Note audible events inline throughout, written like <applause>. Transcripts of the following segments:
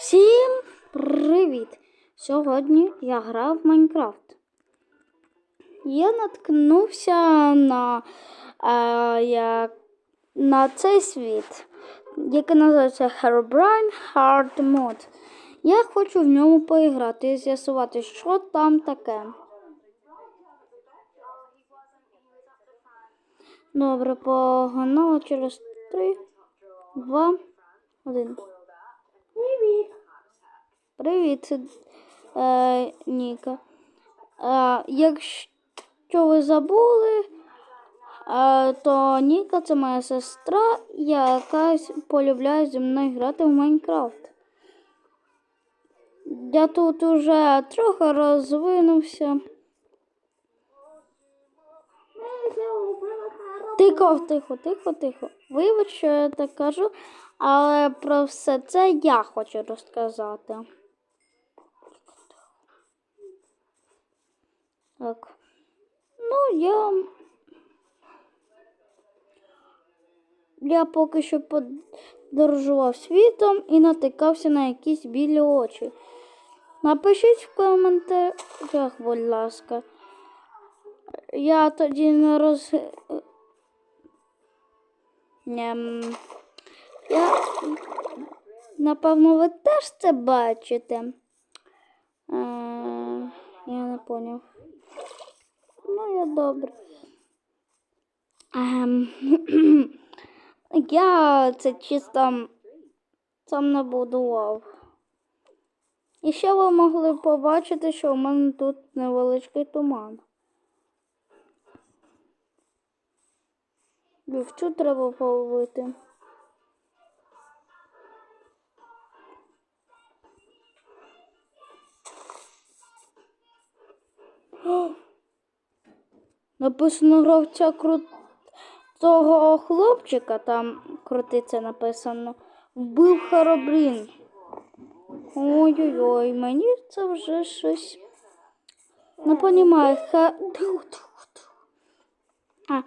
Всім привіт! Сьогодні я грав в Майнкрафт. Я наткнувся на, е, як, на цей світ, який називається Herobrine Hard Mode. Я хочу в ньому поіграти і з'ясувати, що там таке. Добре, погнали через 3, 2, 1. Привіт. Е, Ніка. Е, якщо ви забули, е, то Ніка це моя сестра, яка полюбляє зі мною грати в Майнкрафт. Я тут уже трохи розвинувся. Тихо, тихо, тихо, тихо. Вибач, що я так кажу, але про все це я хочу розказати. Так. Ну, я. Я поки що подорожував світом і натикався на якісь білі очі. Напишіть в коментарях, будь ласка. Я тоді не роз. Ем, Я... Напевно, ви теж це бачите. Е, я не поняв. Ну, я добре. Ем, <clears throat> я це чисто сам набудував. І ще ви могли побачити, що у мене тут невеличкий туман. Вівчу треба половити. О! <gasps> Написано гравця крут... того хлопчика, там крутиться написано. Вбив Харобрін. Ой-ой-ой, мені це вже щось. Не понімаю. Ха... А,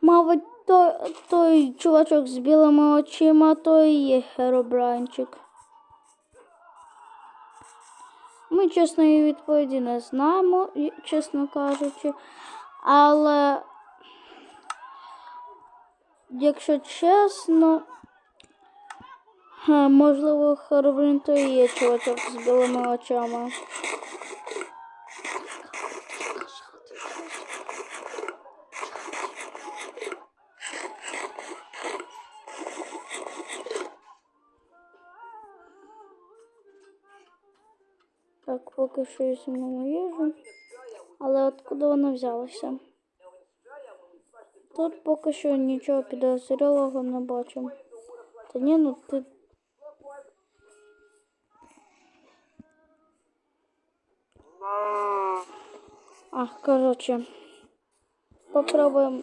мабуть, той, той чувачок з білими очима, той і є Херобранчик. Ми чесної відповіді не знаємо, чесно кажучи. Але, якщо чесно, можливо, Херобрин то і є чувачок з білими очами. Так, поки що візьмемо їжу. Але откуда вона взялася? Тут поки що нічого підозрілого не бачимо. Та ні, ну ти. Ах, коротше. Попробуємо.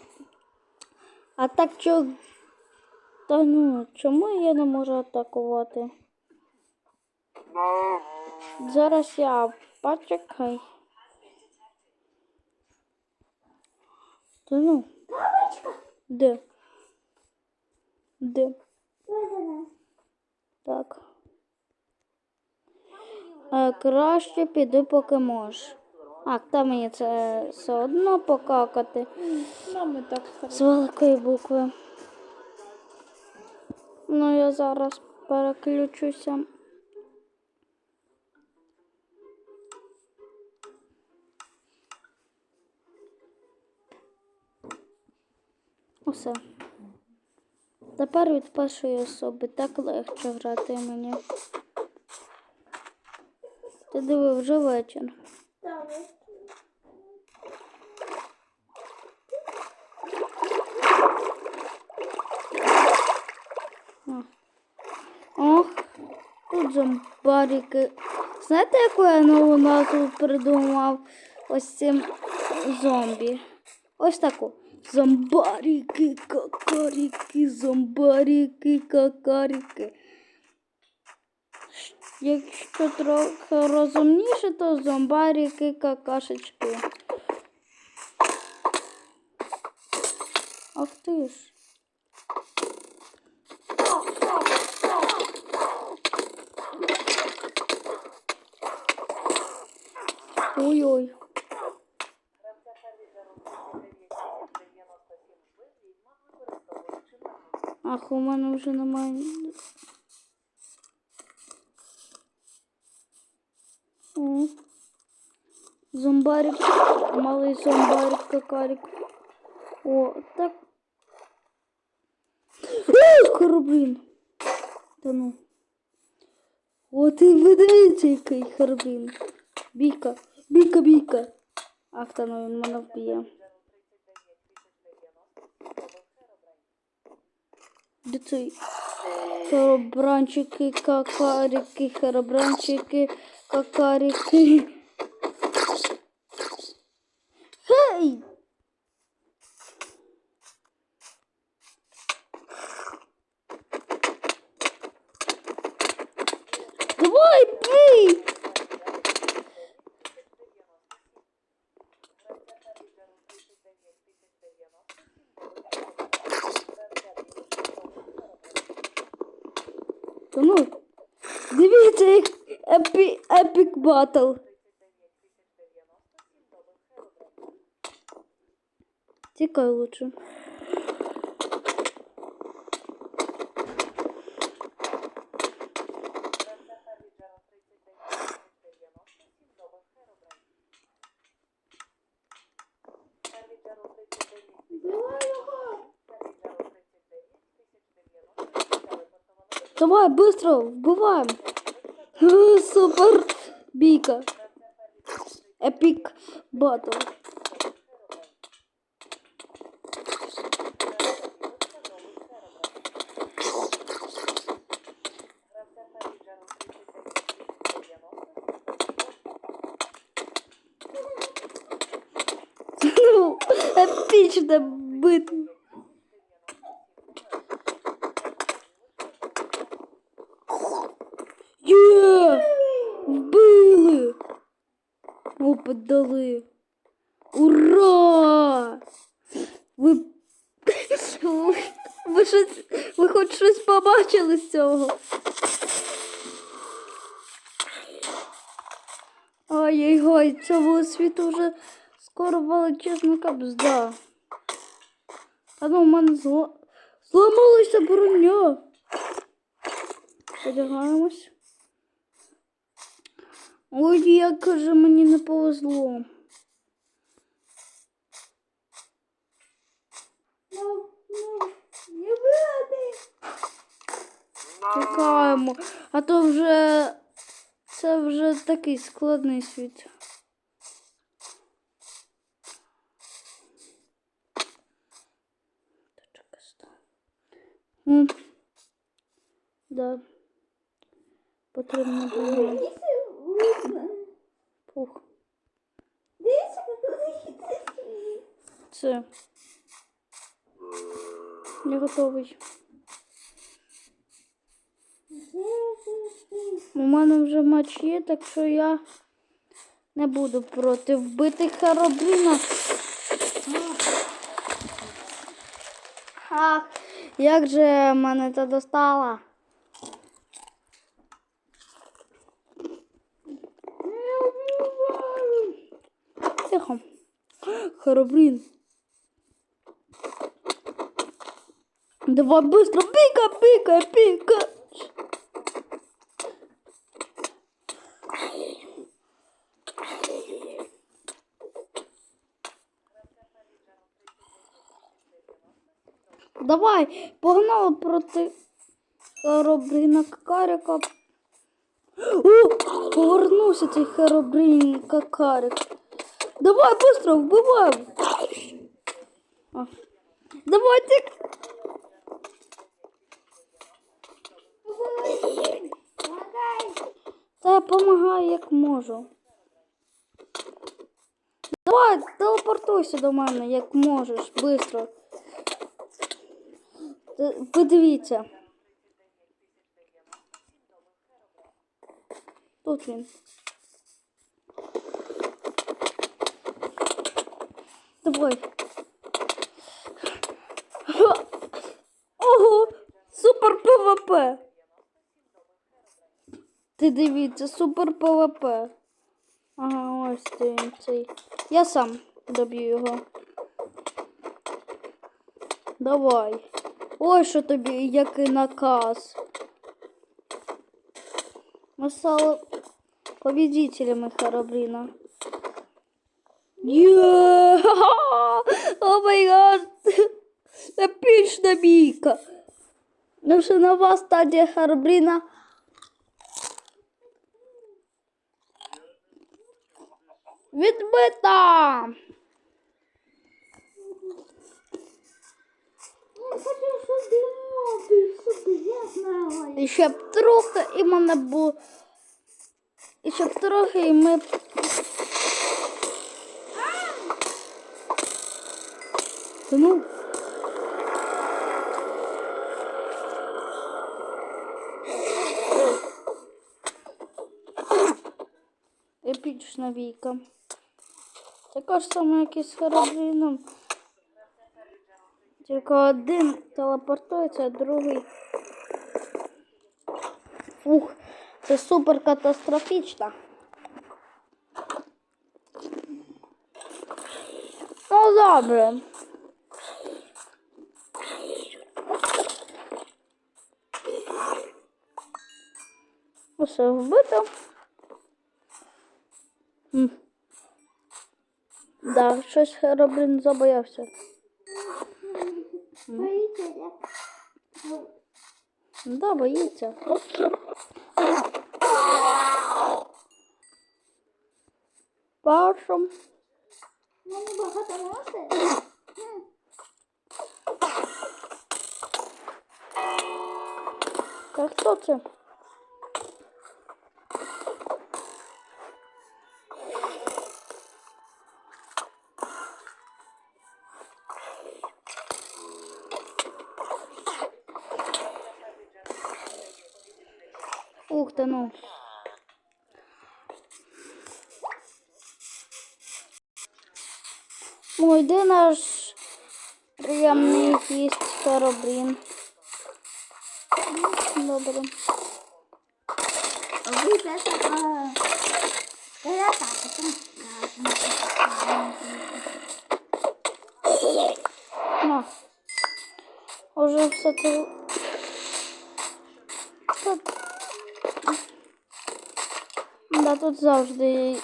А так чо. Та ну, чому я не можу атакувати? Зараз я почекай. Та ну. Де? Де? Так. Е, краще піди, поки можеш. А, та мені це все одно покакати. Нам і так З великої букви. Ну, я зараз переключуся. Усе. Тепер від першої особи так легше грати мені. Ти диви, вже вечір. Ох, тут зомбарики. Знаєте, яку я нову назву придумав ось цим зомбі? Ось таку. Зомбарики, какарики, зомбарики, какарики. Якщо трохи розумніше, то зомбарики, какашечки. Ах ти ж. Ой-ой. Ах, у мене вже немає. О. Зомбарик, малий зомбарик, какарик. О, так. О, карабин. Та ну. О, ти видивіться, який карабин. Бійка, бійка, бійка. Ах, та ну він мене вб'є. Де цей? Херобранчики, какарики, херобранчики, какарики. Хей! Батл. Тікай лучше. Давай, быстро, вбиваем. <laughs> Супер beaker epic bottle Опит дали. Ура! Ви... <laughs> Ви, щось... Ви хоч щось побачили з цього? Ой-ой-ой, цього світу вже скоро величезна кабзда. Та ну, в мене зло... зламалася броня. Одягаємось. Ой, як же мені не повезло. Ну, ну, не. Чекаємо. А то вже це вже такий складний світ. Ну, да. Потрібно було. Пух. Це. Я готовий. У мене вже матч є, так що я не буду проти вбитих Харобріна. Ах, як же мене це достало. Тихо. Хоробрин. Давай быстро, пика, пика, пика. Давай, погнали проти Хоробрина Карика. О, повернувся цей Хоробрин Какарик. Давай, быстро, вбиваем. Давайте. Та я помагаю, як можу. Давай, телепортуйся до мене, як можеш, швидко. Подивіться. Тут він. Давай. Ого! Супер ПВП! Ти дивіться, супер ПВП. Ага, ось де цей. Я сам доб'ю його. Давай. Ой, що тобі, який наказ. Ми стали победителями Харабріна. Є! О май гад! <laughs> Епічна бійка! Ну що нова стадія Харабріна. Відбита! І ще б трохи і мене було. І ще б трохи і ми. Та ну. Епічна війка. Така ж сама, як і з Харабріном. Тільки один телепортується, а другий. Ух, це супер катастрофічно. Ну добре. Усе вбито. М. Да, щось Херобрін забоявся. Боїться, Да, боїться. Пашом. мені багато носи. Так хто це? Ой, де наш приємний гість Каробрін? Добре. Ви це така. Я так, потім скажемо. На. Уже все це. Тут... Да, тут завжди.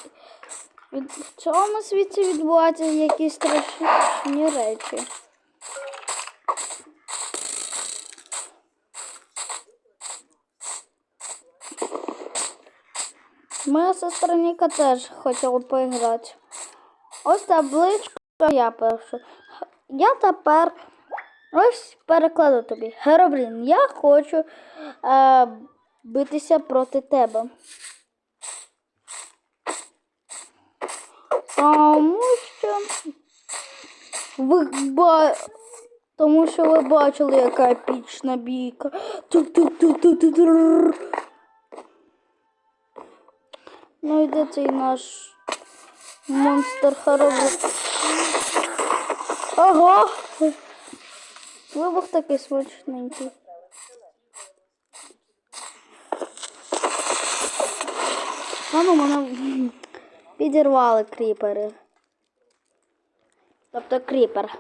В цьому світі відбуваються якісь страшні речі. Моя сестра Ніка теж хотіла поіграти. Ось табличка я пишу. Я тепер ось перекладу тобі. Геробрін, я хочу е, битися проти тебе. Тому що ви ба... Тому що ви бачили, яка епічна бійка. Ну йде цей наш монстр хоробрий. Ого! Вибух такий смачненький. А ну мене підірвали кріпери. Тобто кріпер.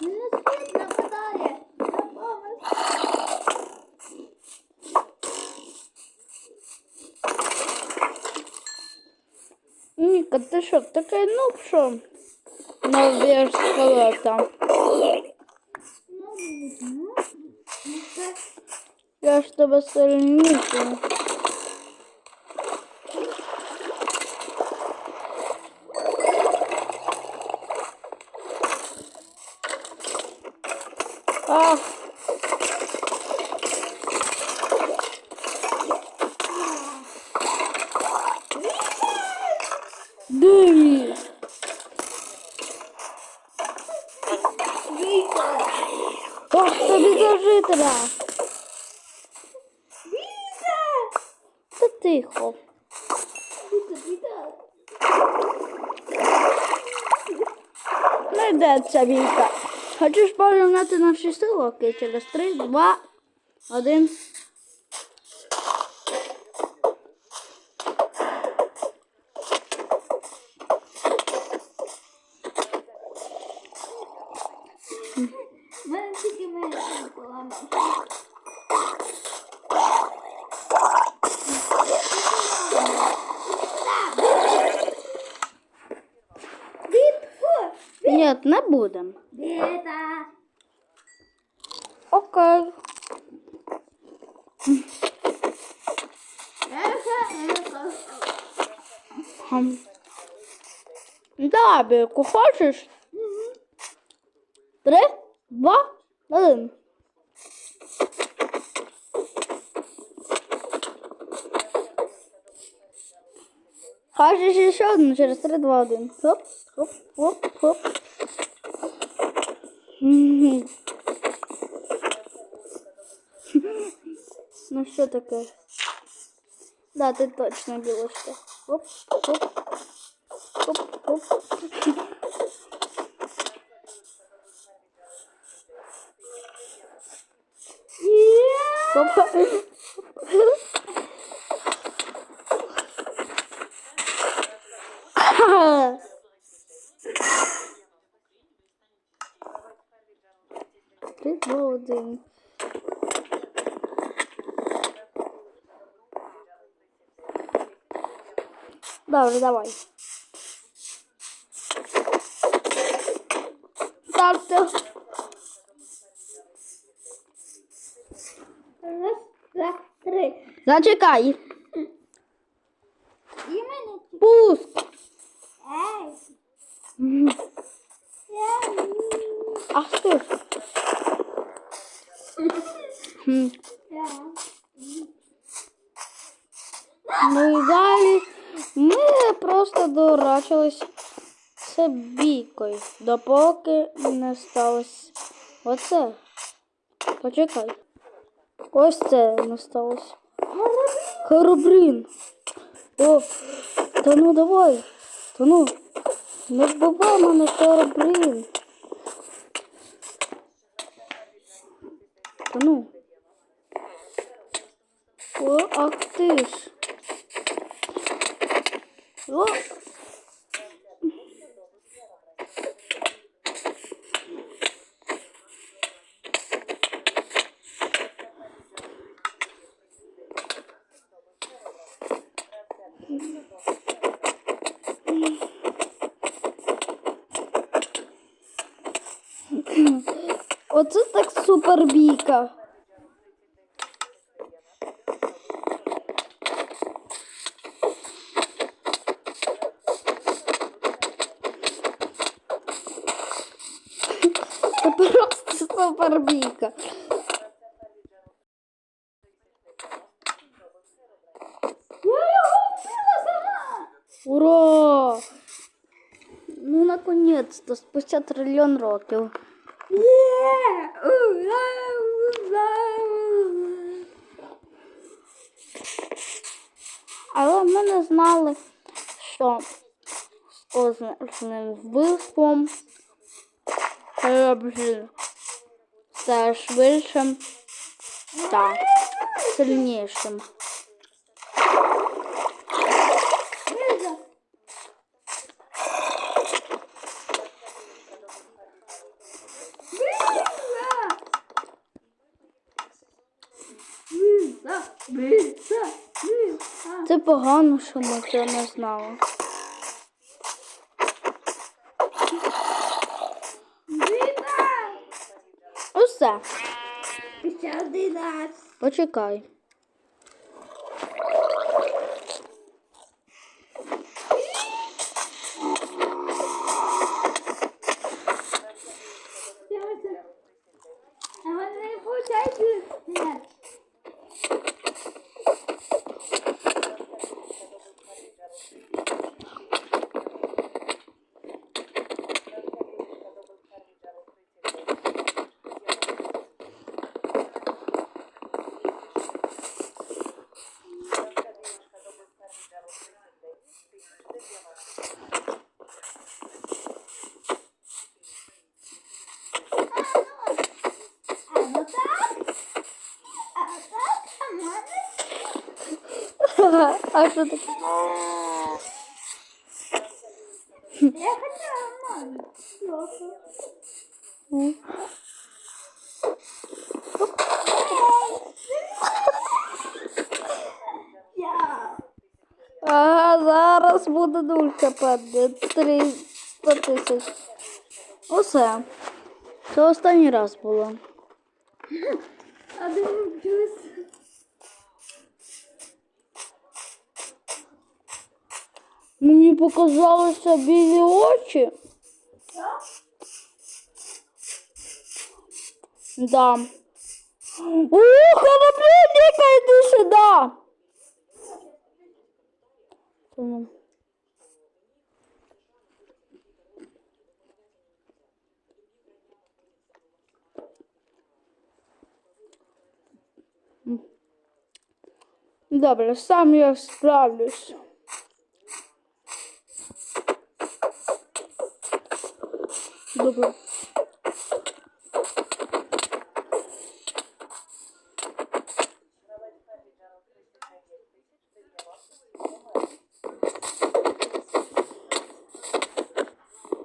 Мене світ нападає. На помощь. Ніка, ти що, такий нуб, що не вб'єш скелета? Ну, ну, ну, так. Я ж тебе сильніше. Ах. Диві. Ох, тобі за жителя. Та тихо. Не йде ця війка. Хочеш порівняти наші сили? Через 3, 2, 1. Ні, не будемо. Біта. Окей. Да, Бірку, хочеш? Три, два, один. Хочеш ще один через три, два, один. Хоп, хоп, хоп, хоп. Мгм. Ну що таке? Да, ти точно білочка. Хоп, хоп. Хоп, хоп. Хоп. Три, два, один. Добре, давай. Ставте. Раз, два, три. Зачекай. І Ну і далі ми просто дурачились з бійкою, допоки не сталося оце. Почекай. Ось це не сталося. Хоробрин. О, та ну давай. Та ну. Не вбивай мене, хоробрин. Ну. О, ах ти ж. О. Оце так супер бійка. Це просто супер бійка. Я його вбила сама. Ура! Ну, наконец-то, спустя трильйон років. Є. Ура, ура. Але ми не знали, що з кожним вбивством корабль стає швидшим та сильнішим. Це погано, що ми це не знали. Усе, почекай. А що таке? Я хотіла маму. Ага, зараз буде нулька падати. 300 тисяч. Усе. Це останній раз було. А де Мені показалося білі очі. Да. О, корабляника, иди сюда. Та ну. Добре, сам я справлюсь. Добре.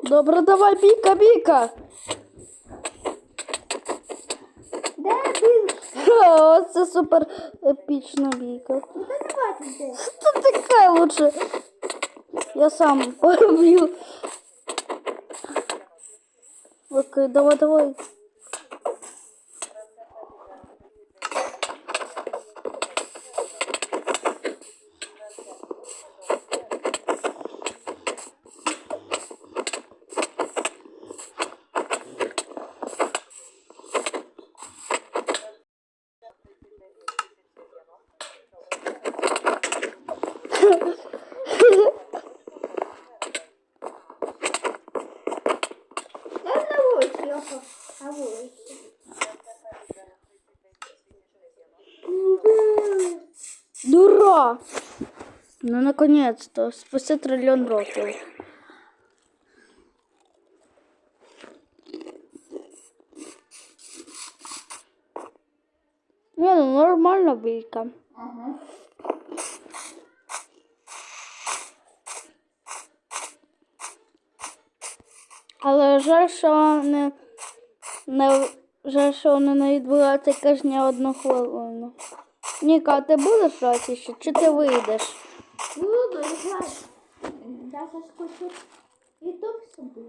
Добре, давай, бійка, бійка. Де він? Ха, Оце супер епічна бійка. Ти не бачиш де? Что такая лучше? Я сам <laughs> побью. Окей, давай, давай. Я на вулиці, Йохо. На вулиці. Ну, наконец-то, спустя триллион років. Не, ну нормально бійка. Але жаль, що вони не жаль, що вони не відбуваються кожні одну хвилину. Ніка, а ти будеш грати ще, чи ти вийдеш? Буду грати. Я заскочу. І тут собі.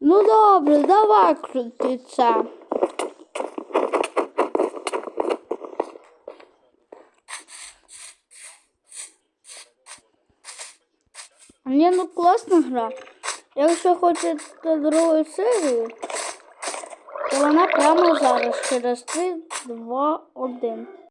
Ну добре, давай крутиться. Ні, ну класна гра. Якщо хочете другу серію, то вона прямо зараз через 3, 2, 1.